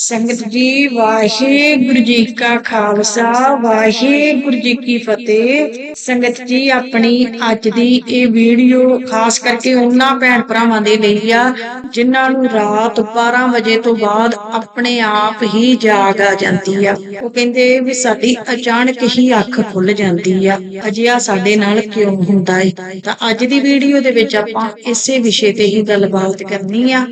ਸੰਗਤ ਜੀ, ਵਾਹਿਗੁਰੂ ਜੀ ਕਾ ਖਾਲਸਾ, ਵਾਹਿਗੁਰੂ ਜੀ ਕੀ ਫਤਿਹ। ਸੰਗਤ ਜੀ, ਆਪਣੀ ਅੱਜ ਦੀ ਇਹ ਵੀਡੀਓ, ਖਾਸ ਕਰਕੇ ਉਹਨਾਂ ਭੈਣ ਭਰਾਵਾਂ ਦੇ ਲਈ ਆ, ਜਿਨ੍ਹਾਂ ਨੂੰ ਰਾਤ 12 ਵਜੇ ਤੋਂ ਬਾਅਦ ਆਪਣੇ ਆਪ ਹੀ ਜਾਗ ਆ ਜਾਂਦੀ ਆ। ਉਹ ਕਹਿੰਦੇ ਵੀ ਸਾਡੀ ਅਚਾਨਕ ਹੀ ਅੱਖ ਖੁੱਲ ਜਾਂਦੀ ਆ। ਅਜਿਹਾ ਸਾਡੇ ਨਾਲ ਕਿਉਂ ਹੁੰਦਾ ਏ? ਤਾਂ ਅੱਜ ਦੀ ਵੀਡੀਓ ਦੇ ਵਿੱਚ ਆਪਾਂ ਇਸੇ ਵਿਸ਼ੇ ਤੇ ਹੀ ਗੱਲਬਾਤ ਕਰਨੀ ਆ।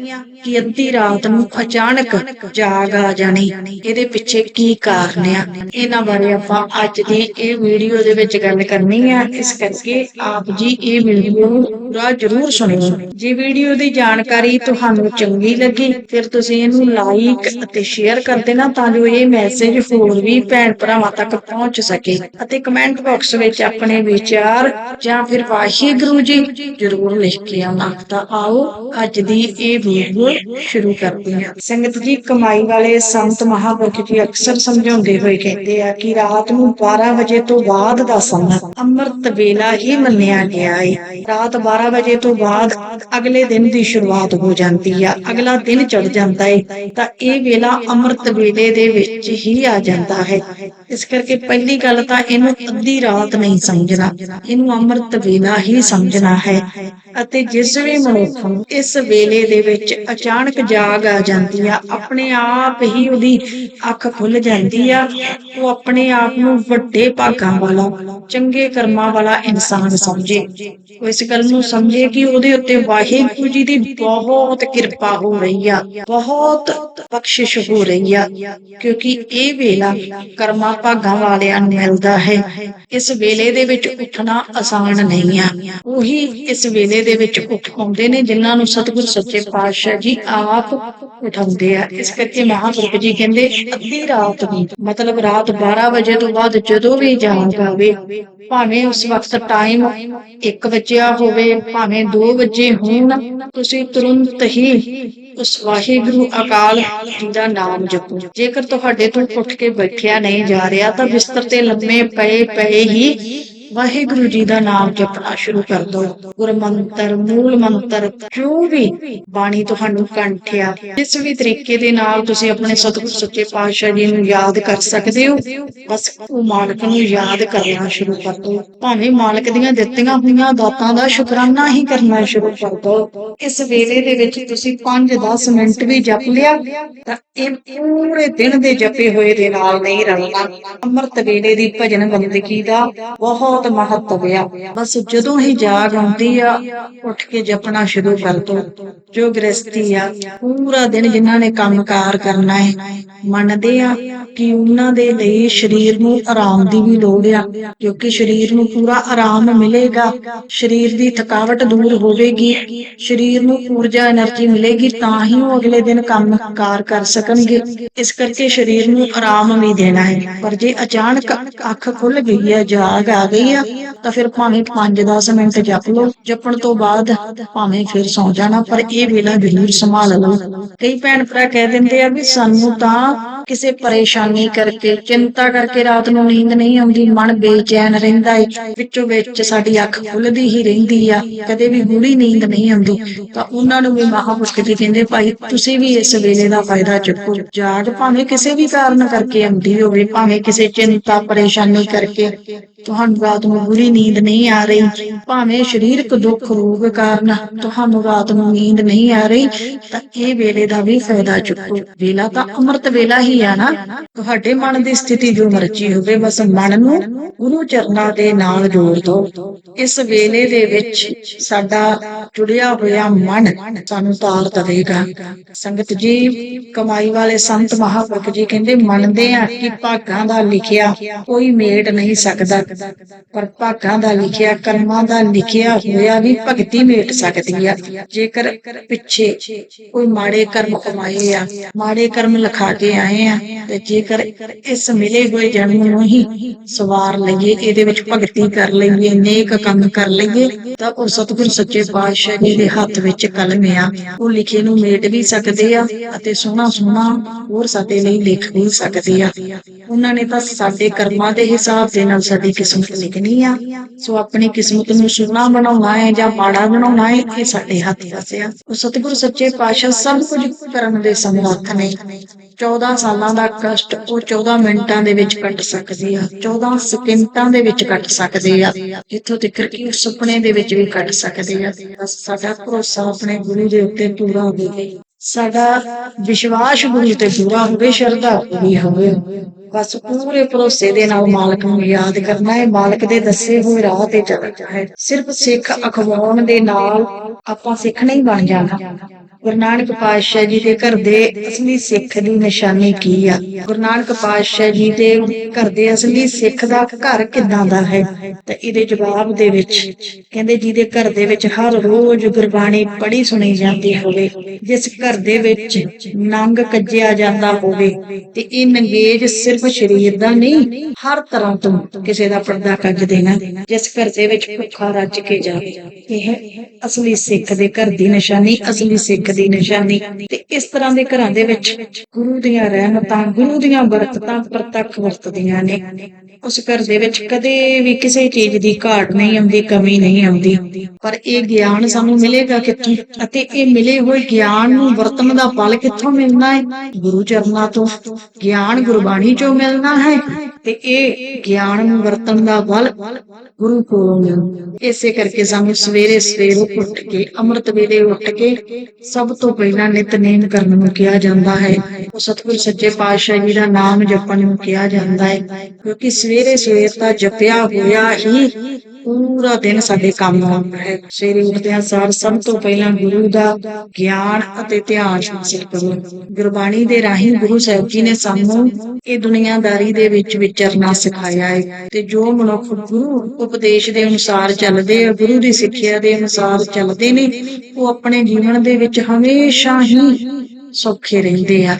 ਕਿ ਅੱਧੀ ਰਾਤ ਨੂੰ ਅਚਾਨਕ ਜਾਗ ਆ ਜਾਣੀ। ਇਹਦੇ ਪਿੱਛੇ ਕੀ ਕਾਰਨ ਆ? ਇਹਨਾਂ ਬਾਰੇ ਆਪਾਂ ਅੱਜ ਦੀ ਇਹ ਵੀਡੀਓ ਦੇ ਵਿੱਚ ਗੱਲ ਕਰਨੀ ਆ। ਇਸ ਕਰਕੇ ਆਪ ਜੀ ਇਹ ਵੀਡੀਓ ਪੂਰਾ ਜਰੂਰ ਸੁਣਿਓ। ਜੇ ਵੀਡੀਓ ਦੀ ਜਾਣਕਾਰੀ ਤੁਹਾਨੂੰ ਚੰਗੀ ਲੱਗੀ, ਫਿਰ ਤੁਸੀਂ ਇਹਨੂੰ ਲਾਈਕ ਅਤੇ ਸ਼ੇਅਰ ਕਰ ਦੇਣਾ ਤਾਂ ਜੋ ਇਹ ਮੈਸੇਜ ਹੋਰ ਵੀ ਭੈਣ ਭਰਾਵਾਂ ਤੱਕ ਪਹੁੰਚ ਸਕੇ। ਅਤੇ ਕਮੈਂਟ ਬਾਕਸ ਵਿੱਚ ਆਪਣੇ ਵਿਚਾਰ ਜਾਂ ਫਿਰ ਵਾਹਿਗੁਰੂ ਜੀ ਜਰੂਰ ਲਿਖ ਕੇ ਆਉਣਾ। ਤਾਂ ਆਓ ਅੱਜ ਦੀ ਇਹ ਵੀਡੀਓ ਸ਼ੁਰੂ ਕਰਦੀ ਹਾਂ। ਸੰਗਤ ਜੀ, ਕਮਾਈ ਵਾਲੇ ਸੰਤ ਮਹਾਂਪੁਰਖ ਜੀ ਅਕਸਰ ਸਮਝਾਉਂਦੇ ਹੋਏ ਕਹਿੰਦੇ ਆ ਕਿ ਰਾਤ ਨੂੰ 12 ਵਜੇ ਤੋਂ ਬਾਅਦ ਦਾ ਸਮਾਂ ਅੰਮ੍ਰਿਤ ਵੇਲਾ ਹੀ ਮੰਨਿਆ ਗਿਆ ਹੈ ਰਾਤ 12 ਵਜੇ ਤੋਂ ਬਾਅਦ ਅਗਲੇ ਦਿਨ ਦੀ ਸ਼ੁਰੂਆਤ ਹੋ ਜਾਂਦੀ ਆ। ਅਗਲਾ ਦਿਨ ਚੜ ਜਾਂਦਾ ਹੈ ਤਾਂ ਇਹ ਵੇਲਾ ਅੰਮ੍ਰਿਤ ਵੇਲੇ ਦੇ ਵਿੱਚ ਹੀ ਆ ਜਾਂਦਾ ਹੈ। ਇਸ ਕਰਕੇ ਪਹਿਲੀ ਗੱਲ ਤਾਂ ਇਹਨੂੰ ਅੱਧੀ ਰਾਤ ਨਹੀਂ ਸਮਝਣਾ। ਇਹਨੂੰ ਅੰਮ੍ਰਿਤ ਵੇਲਾ ਹੀ ਸਮਝਣਾ ਹੈ। ਅਤੇ ਜਿਸ ਵੀ ਮਨੁੱਖ ਨੂੰ ਇਸ ਵੇਲੇ ਦੇ ਵਿੱਚ ਅਚਾਨਕ ਜਾਗ ਆ ਜਾਂਦੀ ਆ, ਆਪਣੇ ਆਪ ਹੀ ਉਹਦੀ ਅੱਖ ਖੁੱਲ ਜਾਂਦੀ ਆ। ਉਹ ਆਪਣੇ ਆਪ ਨੂੰ ਵੱਡੇ ਭਾਗਾਂ ਵਾਲਾ, ਚੰਗੇ ਕਰਮਾਂ ਵਾਲਾ ਇਨਸਾਨ ਸਮਝੇ। ਉਹ ਇਸ ਗੱਲ ਨੂੰ ਸਮਝੇ ਕਿ ਉਹਦੇ ਉੱਤੇ ਵਾਹਿਗੁਰੂ ਜੀ ਦੀ ਬਹੁਤ ਕਿਰਪਾ ਹੋ ਰਹੀ ਆ, ਬਹੁਤ ਬਖਸ਼ਿਸ਼ ਹੋ ਰਹੀ ਆ, ਕਿਉਂਕਿ ਇਹ ਵੇਲਾ ਕਰਮਾਂ ਭਾਗਾਂ ਵਾਲਿਆਂ ਨੂੰ ਮਿਲਦਾ ਹੈ। ਇਸ ਵੇਲੇ ਦੇ ਵਿੱਚ ਉੱਠਣਾ ਆਸਾਨ ਨਹੀਂ ਆ। ਉਹੀ ਇਸ ਵੇਲੇ ਦੇ ਵਿੱਚ ਉੱਠ ਪਾਉਂਦੇ ਨੇ, ਜਿਨ੍ਹਾਂ ਨੂੰ ਸਤਿਗੁਰ ਸੱਚੇ ਪਾਤਸ਼ਾਹ ਜੀ, ਆਪ ਉਠਾਉਂਦੇ ਆ। ਇਸ ਕਰਕੇ ਮਹਾਂਪੁਰਖ ਜੀ ਕਹਿੰਦੇ, ਅੱਧੀ ਰਾਤ ਨੂੰ ਮਤਲਬ ਰਾਤ 12 ਵਜੇ ਤੋਂ ਬਾਅਦ ਜਦੋਂ ਵੀ ਜਾਗ ਆਵੇ, ਭਾਵੇਂ ਉਸ ਵਕਤ ਟਾਈਮ 1 ਵਜੇ ਹੋਵੇ, ਭਾਵੇਂ 2 ਵਜੇ ਹੋਣ, ਤੁਸੀਂ ਤੁਰੰਤ ਹੀ ਉਸ ਵਾਹਿਗੁਰੂ ਅਕਾਲ ਦਾ ਨਾਮ ਜਪੋ। ਜੇਕਰ ਤੁਹਾਡੇ ਤੋਂ ਉੱਠ ਕੇ ਬੈਠਿਆ ਨਹੀਂ ਜਾ ਰਿਹਾ, ਤਾਂ ਬਿਸਤਰ ਤੇ ਲੰਮੇ ਪਏ ਪਏ ਹੀ ਵਾਹਿਗੁਰੂ ਜੀ ਦਾ ਨਾਮ ਜਪਣਾ ਸ਼ੁਰੂ ਕਰ ਦਿਓ ਗੁਰਮੰਤਰ, ਮੂਲ ਮੰਤਰ, ਜੋ ਵੀ ਬਾਣੀ ਤੁਹਾਨੂੰ ਕੰਠਿਆ, ਜਿਸ ਵੀ ਤਰੀਕੇ ਦੇ ਨਾਲ ਤੁਸੀਂ ਆਪਣੇ ਸਤਿਗੁਰ ਸੱਚੇ ਪਾਤਸ਼ਾਹ ਜੀ ਨੂੰ ਯਾਦ ਕਰ ਸਕਦੇ ਹੋ, ਬਸ ਉਹ ਮਾਲਕ ਨੂੰ ਯਾਦ ਕਰਨਾ ਸ਼ੁਰੂ ਕਰ ਦਿਓ ਭਾਵੇਂ ਮਾਲਕ ਦੀਆਂ ਦਿੱਤੀਆਂ ਹੋਈਆਂ ਦਾਤਾਂ ਦਾ ਸ਼ੁਕਰਾਨਾ ਹੀ ਕਰਨਾ ਸ਼ੁਰੂ ਕਰ ਦਿਓ ਇਸ ਵੇਲੇ ਦੇ ਵਿੱਚ ਤੁਸੀਂ 5-10 ਮਿੰਟ ਵੀ ਜਪ ਲਿਆ, ਤਾਂ ਇਹ ਪੂਰੇ ਦਿਨ ਦੇ ਜਪੇ ਹੋਏ ਦੇ ਨਾਲ ਨਹੀਂ ਰਲਣਾ। ਅੰਮ੍ਰਿਤ ਵੇਲੇ ਦੀ ਭਜਨ ਬੰਦਗੀ ਦਾ ਬਹੁਤ ਬਹੁਤ ਮਹੱਤਵ ਆ ਬਸ ਜਦੋਂ ਹੀ ਜਾਗ ਆਉਂਦੀ ਆ, ਉੱਠ ਕੇ ਜਪਣਾ ਸ਼ੁਰੂ ਕਰ ਦੋ। ਜੋ ਗ੍ਰਸਤੀ ਆ, ਪੂਰਾ ਦਿਨ ਜਿਨ੍ਹਾਂ ਨੇ ਕੰਮਕਾਰ ਕਰਨਾ ਹੈ ਮੰਨਦੇ ਆ ਕਿ ਉਹਨਾਂ ਦੇ ਲਈ ਸਰੀਰ ਨੂੰ ਆਰਾਮ ਦੀ ਵੀ ਲੋੜ ਆ, ਕਿਉਂਕਿ ਸਰੀਰ ਨੂੰ ਪੂਰਾ ਆਰਾਮ ਮਿਲੇਗਾ। ਸਰੀਰ ਦੀ ਥਕਾਵਟ ਦੂਰ ਹੋਵੇਗੀ, ਸਰੀਰ ਨੂੰ ਊਰਜਾ એનર્ਜੀ ਮਿਲੇਗੀ, ਤਾਂ ਹੀ ਉਹ ਅਗਲੇ ਦਿਨ ਕੰਮਕਾਰ ਕਰ ਸਕਣਗੇ। ਇਸ ਕਰਕੇ ਸਰੀਰ ਨੂੰ ਆਰਾਮ ਵੀ ਦੇਣਾ ਹੈ ਪਰ ਜੇ ਅਚਾਨਕ ਅੱਖ ਖੁੱਲ ਗਈ ਹੈ ਜਾਗ ਆ ਗਈ ਆ, ਤਾਂ ਫਿਰ ਭਾਵੇਂ 5-10 ਮਿੰਟ ਜਪ ਲਓ, ਜਪਣ ਤੋਂ ਬਾਅਦ ਭਾਵੇਂ ਫਿਰ ਸੌ ਜਾਣਾ, ਪਰ ਇਹ ਵੇਲਾ ਜ਼ਰੂਰ ਸੰਭਾਲ ਲਓ। ਕਈ ਭੈਣ ਭਰਾ ਕਹਿ ਦਿੰਦੇ ਆ ਵੀ ਸਾਨੂੰ ਤਾਂ ਕਿਸੇ ਪਰੇਸ਼ਾਨੀ ਕਰਕੇ, ਚਿੰਤਾ ਕਰਕੇ ਰਾਤ ਨੂੰ ਨੀਂਦ ਨਹੀਂ ਆਉਂਦੀ, ਮਨ ਬੇਚੈਨ ਰਹਿੰਦਾ ਹੈ ਵਿੱਚੋਂ ਵਿੱਚ ਸਾਡੀ ਅੱਖ ਖੁੱਲਦੀ ਹੀ ਰਹਿੰਦੀ ਆ, ਕਦੇ ਵੀ ਗੂੜੀ ਨੀਂਦ ਨਹੀਂ ਆਉਂਦੀ। ਤਾਂ ਉਹਨਾਂ ਨੂੰ ਵੀ ਮਹਾਂਪੁਰਖ ਜੀ ਕਹਿੰਦੇ, ਭਾਈ, ਤੁਸੀਂ ਵੀ ਇਸ ਵੇਲੇ ਦਾ ਫਾਇਦਾ ਚੁੱਕੋ। ਜਾਗ ਭਾਵੇਂ ਕਿਸੇ ਵੀ ਕਾਰਨ ਕਰਕੇ ਆਉਂਦੀ ਹੋਵੇ, ਭਾਵੇਂ ਕਿਸੇ ਚਿੰਤਾ, ਪਰੇਸ਼ਾਨੀ ਕਰਕੇ। ਤੁਹਾਨੂੰ ਰਾਤ ਨੂੰ ਗੂੜੀ ਨੀਂਦ ਨਹੀਂ ਆ ਰਹੀ। ਭਾਵੇਂ ਸਰੀਰਕ ਦੁੱਖ, ਰੋਗ ਕਾਰਨ ਤੁਹਾਨੂੰ ਰਾਤ ਨੂੰ ਨੀਂਦ ਨਹੀਂ ਆ ਰਹੀ, ਤਾਂ ਇਹ ਵੇਲੇ ਦਾ ਵੀ ਫਾਇਦਾ ਚੁੱਕੋ। ਵੇਲਾ ਤਾਂ ਅੰਮ੍ਰਿਤ ਵੇਲਾ ਹੀ ਆ ਨਾ ਤੁਹਾਡੇ ਮਨ ਦੀ ਸਥਿਤੀ ਜੋ ਮਰਜ਼ੀ ਹੋਵੇ, ਬਸ ਮਨ ਨੂੰ ਗੁਰੂ ਚਰਨਾਂ ਦੇ ਨਾਲ ਜੋੜ ਦਿਓ। ਇਸ ਵੇਲੇ ਦੇ ਵਿੱਚ ਸਾਡਾ ਜੁੜਿਆ ਹੋਇਆ ਮਨ ਸਾਨੂੰ ਤਾਰ ਦੇਵੇਗਾ। ਸੰਗਤ ਜੀ, ਕਮਾਈ ਵਾਲੇ ਸੰਤ ਮਹਾਂਪੁਰਖ ਜੀ ਕਹਿੰਦੇ, ਮੰਨਦੇ ਆ ਕਿ ਭਾਗਾਂ ਦਾ ਲਿਖਿਆ ਕੋਈ ਮੇਟ ਨਹੀਂ ਸਕਦਾ। ਪਰ ਭਾਗਾਂ ਦਾ ਲਿਖਿਆ, ਕਰਮਾਂ ਦਾ ਲਿਖਿਆ ਹੋਇਆ ਵੀ ਭਗਤੀ ਮੇਟ ਸਕਦੀ ਆ। ਜੇਕਰ ਪਿੱਛੇ ਕੋਈ ਮਾੜੇ ਕਰਮ ਕਮਾਏ ਆ, ਮਾੜੇ ਕਰਮ ਲਿਖਾ ਕੇ ਆਏ ਆ, ਤੇ ਜੇਕਰ ਇਸ ਮਿਲੇ ਹੋਏ ਜਨਮ ਨੂੰ ਹੀ ਸਵਾਰ ਲਈਏ ਇਹਦੇ ਵਿੱਚ ਭਗਤੀ ਕਰ ਲਈਏ, ਨੇਕ ਕੰਮ ਕਰ ਲਈਏ, ਤਾਂ ਉਹ ਸਤਿਗੁਰ ਸੱਚੇ ਪਾਤਸ਼ਾਹ ਜੀ ਦੇ ਹੱਥ ਵਿੱਚ ਕਲਮ ਆ। ਉਹ ਲਿਖੇ ਨੂੰ ਮੇਟ ਵੀ ਸਕਦੇ ਆ ਅਤੇ ਸੋਹਣਾ ਸੋਹਣਾ ਹੋਰ ਸਾਡੇ ਲਈ ਲਿਖ ਵੀ ਸਕਦੇ ਆ। ਉਹਨਾਂ ਨੇ ਤਾਂ ਸਾਡੇ ਕਰਮਾਂ ਦੇ ਹਿਸਾਬ ਦੇ ਨਾਲ ਸਾਡੀ ਕਿਸਮਤ ਲਿਖਣੀ ਆ। ਸੋ ਆਪਣੀ ਕਿਸਮਤ ਨੂੰ ਸੁਣਾ ਬਣਾਉਣਾ ਹੈ ਜਾਂ ਮਾੜਾ ਬਣਾਉਣਾ ਹੈ, ਇਹ ਸਾਡੇ ਹੱਥ ਵਿੱਚ ਉਹ ਸਤਿਗੁਰ ਸੱਚੇ ਪਾਤਸ਼ਾਹ ਸਭ ਕੁਝ ਕਰਨ ਦੇ ਸਮਰੱਥ ਨੇ। 14 ਸਾਲ ਦਾ ਕਸ਼ਟ ਉਹ 14 ਮਿੰਟਾਂ ਦੇ ਵਿੱਚ ਕੱਟ ਸਕਦੇ ਆ 14 ਸਕਿੰਟਾਂ ਦੇ ਵਿੱਚ ਕੱਟ ਸਕਦੇ ਆ। ਇੱਥੋਂ ਤੱਕ ਕਿ ਸੁਪਨੇ ਦੇ ਵਿੱਚ ਵੀ ਕੱਟ ਸਕਦੇ ਆ। ਸਾਡਾ ਭਰੋਸਾ ਆਪਣੇ ਗੁਰੂ ਦੇ ਉੱਤੇ ਪੂਰਾ ਹੋਵੇ। ਸਾਡਾ ਵਿਸ਼ਵਾਸ ਗੁਰੂ ਤੇ ਪੂਰਾ ਹੋਵੇ, ਸ਼ਰਧਾ ਪੂਰੀ ਹੋਵੇ। ਬਸ ਪੂਰੇ ਭਰੋਸੇ ਦੇ ਨਾਲ ਮਾਲਕ ਨੂੰ ਯਾਦ ਕਰਨਾ ਹੈ। ਮਾਲਕ ਦੇ ਦੱਸੇ ਹੋਏ ਰਾਹ ਤੇ ਚੱਲਣਾ ਹੈ। ਸਿਰਫ ਸਿੱਖ ਅਖਵਾਉਣ ਦੇ ਨਾਲ ਆਪਾਂ ਸਿੱਖ ਨਹੀਂ ਬਣ ਜਾਣਾ। ਗੁਰੂ ਨਾਨਕ ਪਾਤਸ਼ਾਹ ਜੀ ਦੇ ਘਰ ਦੇ ਅਸਲੀ ਸਿੱਖ ਦੀ ਨਿਸ਼ਾਨੀ ਕੀ ਆ? ਗੁਰੂ ਨਾਨਕ ਪਾਤਸ਼ਾਹ ਜੀ ਦੇ ਘਰ ਦੇ ਅਸਲੀ ਸਿੱਖ ਦਾ ਘਰ ਕਿਦਾਂ ਦਾ ਹੈ? ਤਾਂ ਇਹਦੇ ਜਵਾਬ ਦੇ ਵਿੱਚ ਕਹਿੰਦੇ, ਜਿਹਦੇ ਘਰ ਦੇ ਵਿੱਚ ਹਰ ਰੋਜ਼ ਗੁਰਬਾਣੀ ਪੜ੍ਹੀ ਸੁਣੀ ਜਾਂਦੀ ਹੋਵੇ, ਜਿਸ ਘਰ ਦੇ ਵਿੱਚ ਨੰਗ ਕੱਜਿਆ ਜਾਂਦਾ ਹੋਵੇ, ਤੇ ਇਹ ਨੰਗੇਜ ਸਿਰਫ ਸਰੀਰ ਦਾ ਨਹੀਂ, ਹਰ ਤਰ੍ਹਾਂ ਤੋਂ ਕਿਸੇ ਦਾ ਪਰਦਾ ਕੱਜ ਦੇਣਾ, ਜਿਸ ਘਰ ਦੇ ਵਿੱਚ ਭੁੱਖਾ ਰੱਜ ਕੇ ਜਾਵੇ ਇਹ ਅਸਲੀ ਸਿੱਖ ਦੇ ਘਰ ਦੀ ਨਿਸ਼ਾਨੀ, ਅਸਲੀ ਸਿੱਖ ਦੀ ਨਿਸ਼ਾਨੀ। ਤੇ ਇਸ ਤਰ੍ਹਾਂ ਦੇ ਘਰਾਂ ਦੇ ਵਿੱਚ ਗੁਰੂ ਦੀਆਂ ਰਹਿਮਤਾਂ, ਗੁਰੂ ਦੀਆਂ ਬਰਕਤਾਂ ਪ੍ਰਤੱਖ ਵਰਤਦੀਆਂ ਨੇ। ਉਸ ਘਰ ਦੇ ਵਿੱਚ ਕਦੇ ਵੀ ਕਿਸੇ ਚੀਜ਼ ਦੀ ਘਾਟ ਨਹੀਂ ਆਉਂਦੀ, ਕਮੀ ਨਹੀਂ ਆਉਂਦੀ। ਪਰ ਇਹ ਗਿਆਨ ਸਾਨੂੰ ਮਿਲੇਗਾ ਕਿੱਥੋਂ? ਅਤੇ ਇਹ ਮਿਲੇ ਹੋਏ ਗਿਆਨ ਨੂੰ ਵਰਤਣ ਦਾ ਫਲ ਕਿੱਥੋਂ ਮਿਲਣਾ ਹੈ? ਗੁਰੂ ਚਰਨਾਂ ਤੋਂ। ਗਿਆਨ ਗੁਰਬਾਣੀ ਚੋਂ ਮਿਲਣਾ ਹੈ ਤੇ ਇਹ ਗਿਆਨ ਨੂੰ ਵਰਤਣ ਦਾ ਬਲ ਗੁਰੂ ਕੋਲੋਂ ਮਿਲਣਾ ਇਸੇ ਕਰਕੇ ਸਾਨੂੰ ਸਵੇਰੇ ਸਵੇਰੇ ਉੱਠ ਕੇ, ਅੰਮ੍ਰਿਤ ਵੇਲੇ ਉੱਠ ਕੇ ਸਭ ਤੋਂ ਪਹਿਲਾਂ ਨਿਤਨੇਮ ਕਰਨ ਨੂੰ ਕਿਹਾ ਜਾਂਦਾ ਹੈ। ਉਹ ਸਤਿਗੁਰ ਸੱਚੇ ਪਾਤਸ਼ਾਹ ਜੀ ਦਾ ਨਾਮ ਜਪਣ ਨੂੰ ਕਿਹਾ ਜਾਂਦਾ ਹੈ। ਕਿਉਂਕਿ ਸਵੇਰੇ ਸਵੇਰ ਦਾ ਜਪਿਆ ਹੋਇਆ ਹੀ ਪੂਰਾ ਦਿਨ ਸਾਡੇ ਕੰਮ ਆਉਂਦਾ ਹੈ। ਸਵੇਰੇ ਉੱਠਦਿਆਂ ਸਾਰ ਸਭ ਤੋਂ ਪਹਿਲਾਂ ਗੁਰੂ ਦਾ ਗਿਆਨ ਅਤੇ ਧਿਆਨ ਹਾਸਲ ਕਰੋ। ਗੁਰਬਾਣੀ ਦੇ ਰਾਹੀਂ ਗੁਰੂ ਸਾਹਿਬ ਜੀ ਨੇ ਸਾਨੂੰ ਇਹ ਦੁਨੀਆਦਾਰੀ ਦੇ ਵਿੱਚ ਵਿਚਰਨਾ ਸਿਖਾਇਆ ਹੈ ਤੇ ਜੋ ਮਨੁੱਖ ਗੁਰੂ ਉਪਦੇਸ਼ ਦੇ ਅਨੁਸਾਰ ਚੱਲਦੇ ਆ, ਗੁਰੂ ਦੀ ਸਿੱਖਿਆ ਦੇ ਅਨੁਸਾਰ ਚੱਲਦੇ ਨੇ, ਉਹ ਆਪਣੇ ਜੀਵਨ ਦੇ ਵਿੱਚ ਹਮੇਸ਼ਾ ਹੀ ਸੌਖੇ ਰਹਿੰਦੇ ਆ।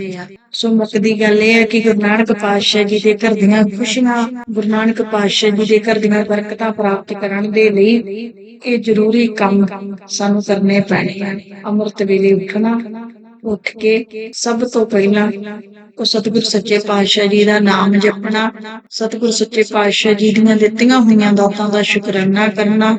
ਸੋ ਮੁੱਕਦੀ ਗੱਲ ਇਹ ਹੈ ਕਿ ਗੁਰੂ ਨਾਨਕ ਪਾਤਸ਼ਾਹ ਜੀ ਦੇ ਘਰ ਦੀਆਂ ਖੁਸ਼ੀਆਂ, ਗੁਰੂ ਨਾਨਕ ਪਾਤਸ਼ਾਹ ਜੀ ਦੇ ਘਰ ਦੀਆਂ ਬਰਕਤਾਂ ਪ੍ਰਾਪਤ ਕਰਨ ਦੇ ਲਈ ਇਹ ਜ਼ਰੂਰੀ ਕੰਮ ਸਾਨੂੰ ਕਰਨੇ ਪੈਣੇ ਹਨ ਅੰਮ੍ਰਿਤ ਵੇਲੇ ਉੱਠਣਾ, ਉੱਠ ਕੇ ਸਭ ਤੋਂ ਪਹਿਲਾਂ ਉਹ ਸਤਿਗੁਰ ਸੱਚੇ ਪਾਤਸ਼ਾਹ ਜੀ ਦਾ ਨਾਮ ਜਪਣਾ, ਸਤਿਗੁਰ ਸੱਚੇ ਪਾਤਸ਼ਾਹ ਜੀ ਦੀਆਂ ਦਿੱਤੀਆਂ ਹੋਈਆਂ ਦਾਤਾਂ ਦਾ ਸ਼ੁਕਰਾਨਾ ਕਰਨਾ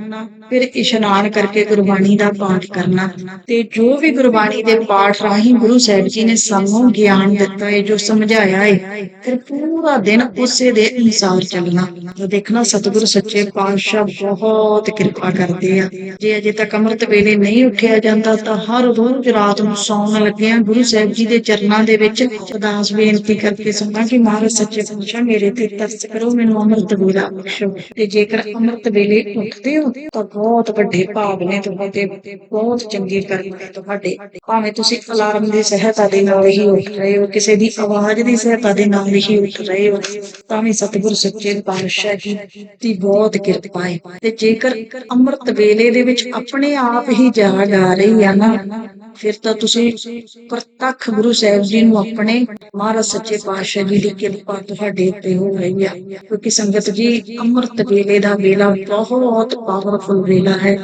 ਫਿਰ ਇਸ਼ਨਾਨ ਕਰਕੇ ਗੁਰਬਾਣੀ ਦਾ ਪਾਠ ਕਰਨਾ। ਤੇ ਜੋ ਵੀ ਗੁਰਬਾਣੀ ਦੇ ਪਾਠ ਰਾਹੀਂ ਗੁਰੂ ਸਾਹਿਬ ਜੀ ਨੇ ਸਾਨੂੰ ਗਿਆਨ ਦਿੱਤਾ ਹੈ ਜੋ ਸਮਝਾਇਆ ਹੈ ਫਿਰ ਪੂਰਾ ਦਿਨ ਉਸੇ ਦੇ ਅਨੁਸਾਰ ਚੱਲਣਾ। ਜੋ ਦੇਖਣਾ ਸਤਿਗੁਰ ਸੱਚੇ ਪਾਤਸ਼ਾਹ ਬਹੁਤ ਕਿਰਪਾ ਕਰਦੇ ਆ। ਜੇ ਅਜੇ ਤੱਕ ਅੰਮ੍ਰਿਤ ਵੇਲੇ ਨਹੀਂ ਉੱਠਿਆ ਜਾਂਦਾ, ਤਾਂ ਹਰ ਰੋਜ਼ ਰਾਤ ਨੂੰ ਸੌਣ ਲੱਗਿਆਂ ਗੁਰੂ ਸਾਹਿਬ ਜੀ ਦੇ ਚਰਨਾਂ ਦੇ ਵਿੱਚ ਅਰਦਾਸ ਬੇਨਤੀ ਕਰਕੇ ਸੁਣਦਾ ਕਿ ਮਹਾਰਾਜ ਸੱਚੇ ਪਾਤਸ਼ਾਹ ਮੇਰੇ ਤੇ ਤਰਸ ਕਰੋ, ਮੈਨੂੰ ਅੰਮ੍ਰਿਤ ਵੇਲਾ ਬਖਸ਼ੋ। ਤੇ ਜੇਕਰ ਅੰਮ੍ਰਿਤ ਵੇਲੇ ਉੱਠਦੇ ਹੋ, ਤਾਂ ਬਹੁਤ ਵੱਡੇ ਭਾਗ ਨੇ ਤੁਹਾਡੇ, ਬਹੁਤ ਚੰਗੀ ਕਰਮ ਨੇ ਤੁਹਾਡੇ। ਭਾਵੇਂ ਤੁਸੀਂ ਅਲਾਰਮ ਦੀ ਸਹਾਇਤਾ ਦੇ ਨਾਲ ਹੀ ਉੱਠ ਰਹੇ ਹੋ, ਕਿਸੇ ਦੀ ਆਵਾਜ਼ ਦੀ ਸਹਾਇਤਾ ਦੇ ਨਾਲ ਹੀ ਉੱਠ ਰਹੇ ਹੋ ਤਾਂ ਵੀ ਸਤਿਗੁਰ ਸੱਚੇ ਪਾਤਸ਼ਾਹ ਜੀ ਦੀ ਬਹੁਤ ਕਿਰਪਾ ਹੈ ਤੇ ਜੇਕਰ ਅੰਮ੍ਰਿਤ ਵੇਲੇ ਦੇ ਵਿੱਚ ਆਪਣੇ ਆਪ ਹੀ ਜਾਗ ਆ ਰਹੀ ਆ ਨਾ, ਫਿਰ ਤਾਂ ਤੁਸੀਂ ਪ੍ਰਤੱਖ ਗੁਰੂ ਸਾਹਿਬ ਜੀ ਨੂੰ ਆਪਣੇ ਮਹਾਰਾਜ ਸੱਚੇ ਪਾਤਸ਼ਾਹ ਜੀ ਦੀ ਕਿਰਪਾ ਤੁਹਾਡੇ ਉੱਤੇ ਹੋ ਰਹੀ ਆ। ਕਿਉਂਕਿ ਸੰਗਤ ਜੀ, ਅੰਮ੍ਰਿਤ ਵੇਲੇ ਦਾ ਵੇਲਾ ਬਹੁਤ ਪਾਵਰਫੁਲ ਵੇਲਾ ਹੈ।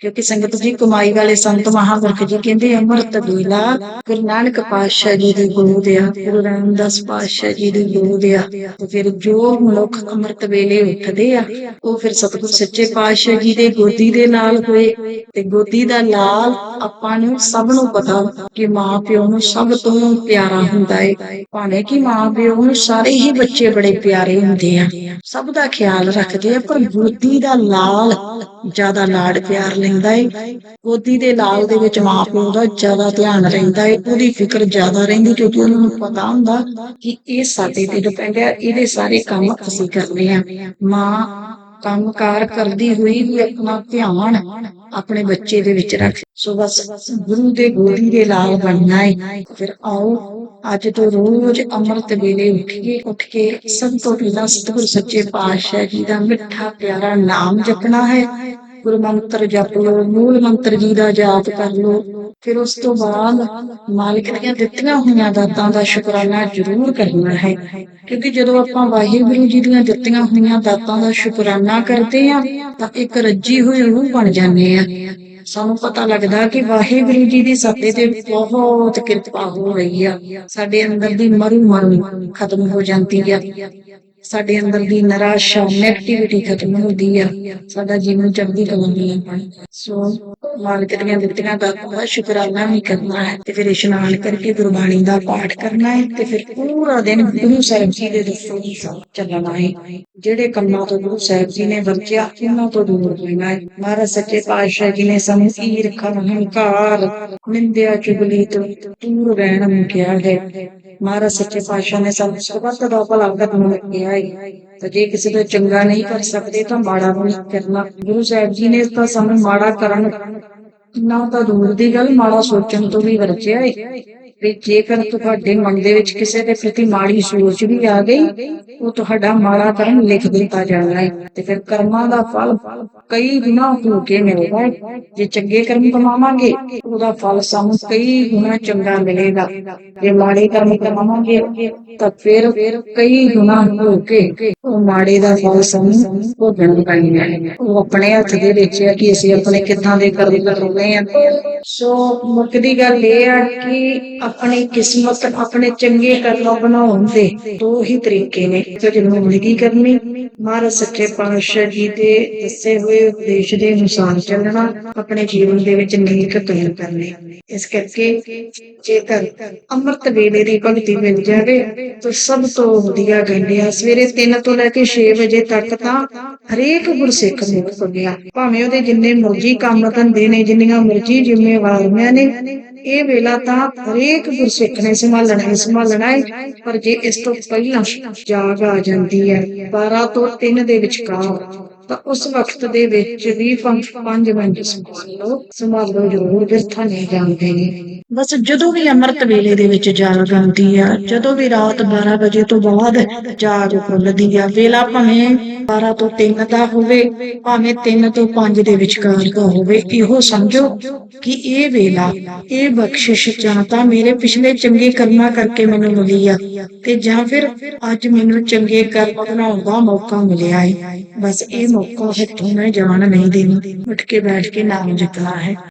ਕਿਉਂਕਿ ਸੰਗਤ ਜੀ ਕਮਾਈ ਵਾਲੇ ਸੰਤ ਮਹਾਂਪੁਰਖ ਜੀ ਕਹਿੰਦੇ ਅੰਮ੍ਰਿਤ ਵੇਲਾ, ਗੁਰੂ ਨਾਨਕ ਪਾਤਸ਼ਾਹ ਜੀ ਦੀ ਗੋਦ ਆ, ਗੁਰੂ ਰਾਮਦਾਸ ਪਾਤਸ਼ਾਹ ਜੀ ਦੀ ਗੋਦ ਆ। ਤੇ ਫਿਰ ਜੋ ਮਨੁੱਖ ਅੰਮ੍ਰਿਤ ਵੇਲੇ ਉੱਠਦੇ ਆ, ਉਹ ਫਿਰ ਸਤਿਗੁਰ ਸੱਚੇ ਪਾਤਸ਼ਾਹ ਜੀ ਦੇ ਗੋਦੀ ਦੇ ਨਾਲ ਹੋਏ। ਤੇ ਗੋਦੀ ਦਾ ਲਾਲ ਆਪਾਂ ਨੂੰ ਸਭ ਨੂੰ ਪਤਾ ਕਿ ਮਾਂ ਪਿਓ ਨੂੰ ਸਭ ਤੋਂ ਪਿਆਰਾ ਹੁੰਦਾ ਹੈ ਭਾਵੇਂ ਕਿ ਮਾਂ ਪਿਓ ਨੂੰ ਸਾਰੇ ਹੀ ਬੱਚੇ ਬੜੇ ਪਿਆਰੇ ਹੁੰਦੇ ਆ। ਸਭ ਦਾ ਖਿਆਲ ਰੱਖਦੇ ਆ, ਪਰ ਗੋਦੀ ਦਾ ਲਾਲ ਜ਼ਿਆਦਾ ਲਾਡ ਪਿਆਰ ਲੈਂਦਾ ਏ। ਗੋਦੀ ਦੇ ਲਾਲ ਦੇ ਵਿੱਚ ਮਾਂ ਪਿਓ ਦਾ ਜ਼ਿਆਦਾ ਧਿਆਨ ਰਹਿੰਦਾ ਏ, ਉਹਦੀ ਫਿਕਰ ਜ਼ਿਆਦਾ ਰਹਿੰਦੀ ਕਿਉਂਕਿ ਉਹਨਾਂ ਨੂੰ ਪਤਾ ਹੁੰਦਾ ਕਿ ਇਹ ਸਾਡੇ ਤੇ ਡਿਪੈਂਡ ਹੈ ਇਹਦੇ ਸਾਰੇ ਕੰਮ ਅਸੀਂ ਕਰਨੇ ਆ। ਮਾਂ ਕੰਮਕਾਰ ਕਰਦੀ ਹੋਈ ਵੀ ਆਪਣਾ ਧਿਆਨ ਆਪਣੇ ਬੱਚੇ ਦੇ ਵਿੱਚ ਰੱਖ। ਸੋ ਬਸ ਗੁਰੂ ਦੇ ਗੋਲੀ ਦੇ ਲਾਲ ਬਣਨਾ ਹੈ ਫਿਰ ਆਓ, ਅੱਜ ਤੋਂ ਰੋਜ਼ ਅੰਮ੍ਰਿਤ ਵੇਲੇ ਉੱਠੀਏ, ਉੱਠ ਕੇ ਸਭ ਤੋਂ ਪਹਿਲਾਂ ਸਤਿਗੁਰ ਸੱਚੇ ਪਾਤਸ਼ਾਹ ਜੀ ਦਾ ਮਿੱਠਾ ਪਿਆਰਾ ਨਾਮ ਜਪਣਾ ਹੈ। ਗੁਰੂ ਮੰਤਰ ਜਪ ਲਓ, ਮੂਲ ਮੰਤਰ ਜੀ ਦਾ ਜਾਪ ਕਰ ਲਓ। ਫਿਰ ਉਸ ਤੋਂ ਬਾਅਦ ਮਾਲਕ ਦੀਆਂ ਦਿੱਤੀਆਂ ਹੋਈਆਂ ਦਾਤਾਂ ਦਾ ਸ਼ੁਕਰਾਨਾ ਜ਼ਰੂਰ ਕਰਨਾ ਹੈ। ਕਿਉਂਕਿ ਜਦੋਂ ਆਪਾਂ ਵਾਹਿਗੁਰੂ ਜੀ ਦੀਆਂ ਦਿੱਤੀਆਂ ਹੋਈਆਂ ਦਾਤਾਂ ਦਾ ਸ਼ੁਕਰਾਨਾ ਕਰਦੇ ਆ ਤਾਂ ਇੱਕ ਰੱਜੀ ਹੋਈ ਰੂਹ ਬਣ ਜਾਂਦੇ ਆ ਸਾਨੂੰ ਪਤਾ ਲੱਗਦਾ ਕਿ ਵਾਹਿਗੁਰੂ ਜੀ ਦੀ ਸਾਡੇ ਤੇ ਬਹੁਤ ਕਿਰਪਾ ਹੋ ਰਹੀ ਆ। ਸਾਡੇ ਅੰਦਰ ਦੀ ਮਰੂ ਮਰੂ ਖਤਮ ਹੋ ਜਾਂਦੀ ਆ। ਸਾਡੇ ਅੰਦਰ ਦੀ ਨਿਰਾਸ਼ਾ ਨੈਗੇਟਿਵਿਟੀ ਖਤਮ ਹੁੰਦੀ ਆ। ਸਾਡਾ ਜੀਵਨ ਚੜ੍ਹਦੀ ਕਲਾ ਦੀ ਬਣ ਸੋ, ਮਾਲਕ ਦੀਆਂ ਦਿੱਤੀਆਂ ਦਾ ਬਹੁਤ ਸ਼ੁਕਰਾਨਾ ਵੀ ਕਰਨਾ ਹੈ ਤੇ ਫਿਰ ਇਸ਼ਨਾਨ ਕਰਕੇ ਗੁਰਬਾਣੀ ਦਾ ਪਾਠ ਕਰਨਾ ਹੈ ਤੇ ਫਿਰ ਪੂਰਾ ਦਿਨ ਗੁਰੂ ਸਾਹਿਬ ਜੀ ਦੇ ਦੱਸੇ ਅਨੁਸਾਰ ਚੱਲਣਾ ਹੈ। ਜਿਹੜੇ ਕੰਮਾਂ ਤੋਂ ਗੁਰੂ ਸਾਹਿਬ ਜੀ ਨੇ ਵਰਜਿਆ ਉਹਨਾਂ ਤੋਂ ਦੂਰ ਰਹਿਣਾ ਹੈ। ਮਹਾਰਾਜ ਸੱਚੇ ਪਾਤਸ਼ਾਹ ਜੀ ਨੇ ਸਾਨੂੰ ਈਰਖਾ, ਹੰਕਾਰ, ਨਿੰਦਿਆ, ਚੁਗਲੀ ਤੋਂ ਦੂਰ ਰਹਿਣ ਨੂੰ ਕਿਹਾ ਹੈ। ਮਹਾਰਾਜ ਸੱਚੇ ਪਾਤਸ਼ਾਹ ਨੇ ਸਾਨੂੰ ਸਰਬੱਤ ਦਾ ਭਲਾ ਕਰਨ ਨੂੰ ਕਿਹਾ ਹੈ। ਤੇ ਜੇ ਕਿਸੇ ਦਾ ਚੰਗਾ ਨਹੀਂ ਕਰ ਸਕਦੇ ਤਾਂ ਮਾੜਾ ਵੀ ਨਹੀਂ ਕਰਨਾ। ਗੁਰੂ ਸਾਹਿਬ ਜੀ ਨੇ ਤਾਂ ਸਾਨੂੰ ਮਾੜਾ ਕਰਨ ਨਾ ਤਾਂ ਦੂਰ ਦੀ ਗੱਲ, ਮਾੜਾ ਸੋਚਣ ਤੋਂ ਵੀ ਵਰਜਿਆ ਹੈ। ਵੀ ਜੇਕਰ ਤੁਹਾਡੇ ਮਨ ਦੇ ਵਿੱਚ ਕਿਸੇ ਦੇ ਪ੍ਰਤੀ ਮਾੜੀ ਸੋਚ ਵੀ ਆ ਗਈ, ਉਹ ਤੁਹਾਡਾ ਮਾੜਾ ਕਰਮ ਲਿਖ ਦਿੱਤਾ ਜਾਣਾ ਹੈ। ਤੇ ਫਿਰ ਕਰਮਾਂ ਦਾ ਫਲ ਕਈ ਗੁਣਾ ਹੋ ਕੇ ਮਿਲੇਗਾ ਹੈ। ਜੇ ਚੰਗੇ ਕਰਮ ਕਮਾਵਾਂਗੇ, ਉਹਦਾ ਫਲ ਸਾਨੂੰ ਕਈ ਗੁਣਾ ਚੰਗਾ ਮਿਲੇਗਾ। ਜੇ ਮਾੜੇ ਕਰਮ ਕਮਾਵਾਂਗੇ, ਤਾਂ ਫਿਰ ਕਈ ਗੁਣਾ ਹੋ ਕੇ ਉਹ ਮਾੜੇ ਦਾ ਫਲ ਸਾਨੂੰ ਭੋਗਣਾ ਪੈਣਾ ਹੈ ਉਹ ਆਪਣੇ ਹੱਥ ਦੇ ਵਿੱਚ ਹੈ ਕਿ ਅਸੀਂ ਆਪਣੇ ਕਿੱਦਾਂ ਦੇ ਕਰਮ ਕਰਨੇ ਆ ਸੋ ਮੁੱਕਦੀ ਗੱਲ ਇਹ ਆ ਕਿ ਆਪਣੀ ਕਿਸਮਤ ਆਪਣੇ ਚੰਗੇ ਕਰਮ ਬਣਾਉਣ ਦੇ ਦੋ ਹੀ ਤਰੀਕੇ ਨੇ ਇੱਕ ਜ਼ਿੰਦਗੀ ਕਰਨੀ ਮਹਾਰਾਜ ਸੱਚੇ ਪਾਤਸ਼ਾਹ ਜੀ ਦੇ ਦੱਸੇ ਹੋਏ ਉਪਦੇਸ਼ ਦੇ ਅਨੁਸਾਰ ਚੱਲਣਾ ਆਪਣੇ ਜੀਵਨ ਦੇ ਵਿੱਚ ਨੇਕ ਕਰਮ ਕਰਨੇ ਇਸ ਕਰਕੇ ਜੇਕਰ ਅੰਮ੍ਰਿਤ ਵੇਲੇ ਦੀ ਭਗਤੀ ਮਿਲ ਜਾਵੇ ਤਾਂ ਸਭ ਤੋਂ ਵਧੀਆ ਗੱਲ ਆ, ਸਵੇਰੇ 3 ਤੋਂ ਲੈ ਕੇ 6 ਵਜੇ ਤੱਕ ਤਾਂ ਹਰੇਕ ਗੁਰਸਿੱਖ ਨੂੰ ਸੁਣਿਆ ਭਾਵੇਂ ਉਹਦੇ ਜਿੰਨੇ ਮਰਜ਼ੀ ਕੰਮ ਧੰਦੇ ਨੇ, ਜਿੰਨੀਆਂ ਮਰਜ਼ੀ ਜ਼ਿੰਮੇਵਾਰੀਆਂ ਨੇ, ਇਹ ਵੇਲਾ ਤਾਂ ਹਰੇਕ ਗੁਰਸਿੱਖ ਨੇ ਸੰਭਾਲਣਾ ਹੀ ਸੰਭਾਲਣਾ ਹੈ, ਪਰ ਜੇ ਇਸ ਤੋਂ ਪਹਿਲਾਂ ਜਾਗ ਆ ਜਾਂਦੀ ਹੈ 12 ਤੋਂ 3 ਦੇ ਵਿਚਕਾਰ ਤਾਂ ਉਸ ਵਕਤ ਦੇ ਵਿੱਚ ਵੀ 5 ਮਿੰਟ ਸੰਭਾਲ ਲਓ ਸੰਭਾਲੋ ਜ਼ਰੂਰ ਬਿਰਥਾ ਨਹੀਂ ਜਾਂਦੇ ਨੇ। ਬਸ ਜਦੋਂ ਵੀ ਅੰਮ੍ਰਿਤ ਵੇਲੇ ਦੇ ਵਿੱਚ ਜਾਗ ਆਉਂਦੀ ਆ, ਜਦੋਂ ਵੀ ਰਾਤ 12 ਵਜੇ ਤੋਂ ਬਾਅਦ ਜਾਗ ਖੁੱਲਦੀ ਆ, ਵੇਲਾ ਭਾਵੇਂ 12 ਤੋਂ 3 ਦਾ ਹੋਵੇ, ਭਾਵੇਂ 3 ਤੋਂ 5 ਦੇ ਵਿਚਕਾਰ ਦਾ ਹੋਵੇ, ਇਹੋ ਸਮਝੋ ਕਿ ਇਹ ਵੇਲਾ, ਇਹ ਬਖਸ਼ਿਸ਼ ਜਾਂ ਤਾਂ ਮੇਰੇ ਪਿਛਲੇ ਚੰਗੇ ਕਰਮਾਂ ਕਰਕੇ ਮੈਨੂੰ ਮਿਲੀ ਆ ਤੇ ਜਾਂ ਫਿਰ ਅੱਜ ਮੈਨੂੰ ਚੰਗੇ ਕਰਮ ਬਣਾਉਣ ਦਾ ਮੌਕਾ ਮਿਲਿਆ ਹੈ ਬਸ ਇਹ ਮੌਕਾ ਹੱਥੋਂ ਮੈਂ ਜਾਣ ਨਹੀਂ ਦੇਣਾ। ਉੱਠ ਕੇ ਬੈਠ ਕੇ ਨਾਮ ਜਪਣਾ ਹੈ।